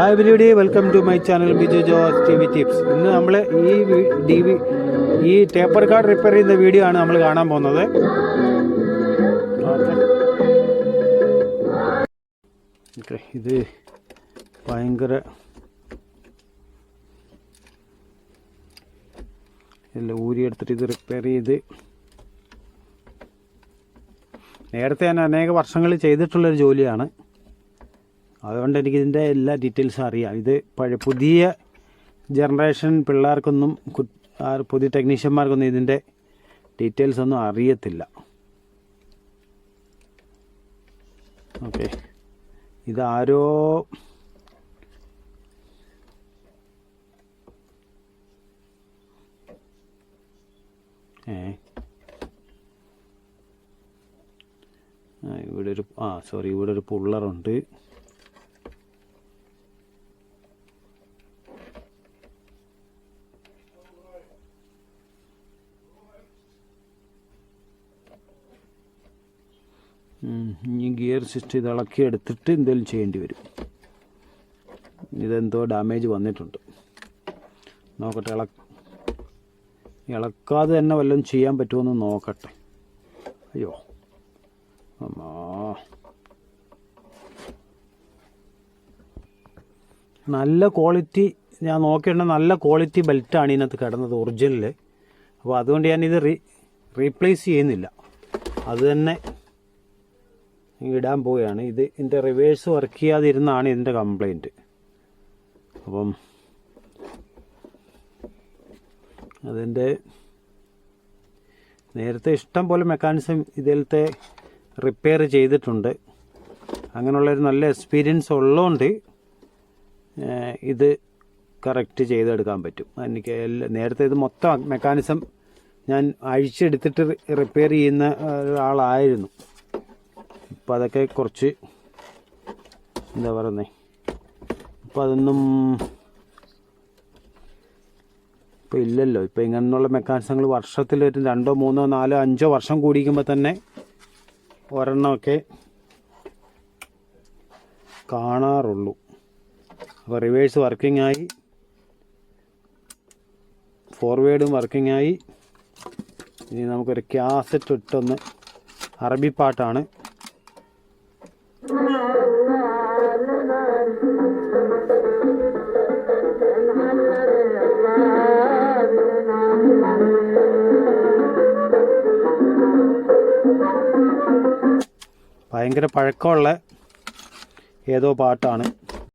Hi everybody welcome to my channel Biju Jose T V tips. ഇന്ന് നമ്മൾ ഈ D V ഈ taper card repair ചെയ്യുന്ന video ആണ് നമ്മൾ കാണാൻ പോകുന്നത്. ഇത് ഭയങ്കര എല്ലാം ഊരിയെടുത്തിട്ട് ഇത് റിപ്പയർ ചെയ്ത് നേരത്തെ ഞാൻ അനേക വർഷങ്ങളിൽ ചെയ്തിട്ടുള്ളൊരു ജോലിയാണ്. അതുകൊണ്ട് എനിക്ക് ഇതിന്റെ എല്ലാ ഡീറ്റെയിൽസും അറിയാം. ഇത് പഴയ പുതിയ ജനറേഷൻ പിള്ളേർക്കൊന്നും പുതിയ ടെക്നീഷ്യന്മാർക്കൊന്നും ഇതിന്റെ ഡീറ്റെയിൽസ് ഒന്നും അറിയത്തില്ല. ഓക്കെ. ഇതാരോ ഏ? ഇവിടെ ഒരു ആ സോറി ഇവിടെ ഒരു പുള്ളറുണ്ട്. ഇനി ഗിയർ സിസ്റ്റം ഇത് ഇളക്കി എടുത്തിട്ട് എന്തെങ്കിലും ചെയ്യേണ്ടി വരും. ഇതെന്തോ ഡാമേജ് വന്നിട്ടുണ്ട്. നോക്കട്ടെ ഇള ഇളക്കാതെ തന്നെ വല്ലതും ചെയ്യാൻ പറ്റുമെന്ന് നോക്കട്ടെ. അയ്യോ അമ്മാ. നല്ല ക്വാളിറ്റി ഞാൻ നോക്കിയിട്ട് നല്ല ക്വാളിറ്റി ബെൽറ്റാണ് ഇതിനകത്ത് കിടന്നത് ഒറിജിനൽ അപ്പോൾ അതുകൊണ്ട് ഞാനിത് റീ റീപ്ലേസ് ചെയ്യുന്നില്ല. അത് തന്നെ ഇടാൻ പോവുകയാണ്. ഇത് ഇതിന്റെ റിവേഴ്സ് വർക്ക് ചെയ്യാതിരുന്നാണ് ഇതിന്റെ കംപ്ലൈന്റ് അപ്പം അതിന്റെ നേരത്തെ ഇഷ്ടം പോലെ മെക്കാനിസം ഇതിലത്തെ റിപ്പയർ ചെയ്തിട്ടുണ്ട്. അങ്ങനെയുള്ളൊരു നല്ല എക്സ്പീരിയൻസ് ഉള്ളതുകൊണ്ട് ഇത് കറക്റ്റ് ചെയ്തെടുക്കാൻ പറ്റും. എനിക്ക് നേരത്തെ ഇത് മൊത്തം മെക്കാനിസം ഞാൻ അഴിച്ചെടുത്തിട്ട് റിപ്പയർ ചെയ്യുന്ന ഒരാളായിരുന്നു. ഇപ്പം അതൊക്കെ കുറച്ച് എന്താ പറയുന്നത് അപ്പോൾ അതൊന്നും ഇപ്പം ഇല്ലല്ലോ. ഇപ്പം ഇങ്ങനെയുള്ള മെക്കാനിസങ്ങൾ വർഷത്തിൽ ഒരു രണ്ടോ മൂന്നോ നാലോ അഞ്ചോ വർഷം കൂടിക്കുമ്പോൾ തന്നെ ഒരെണ്ണമൊക്കെ കാണാറുള്ളൂ. അപ്പോൾ റിവേഴ്സ് വർക്കിംഗ് ആയി. ഫോർവേഡും വർക്കിംഗ് ആയി. ഇനി നമുക്കൊരു ക്യാസറ്റ് ഇട്ടൊന്ന് അറബി പാട്ടാണ്. ഭയങ്കര പഴക്കമുള്ള ഏതോ പാട്ടാണ്.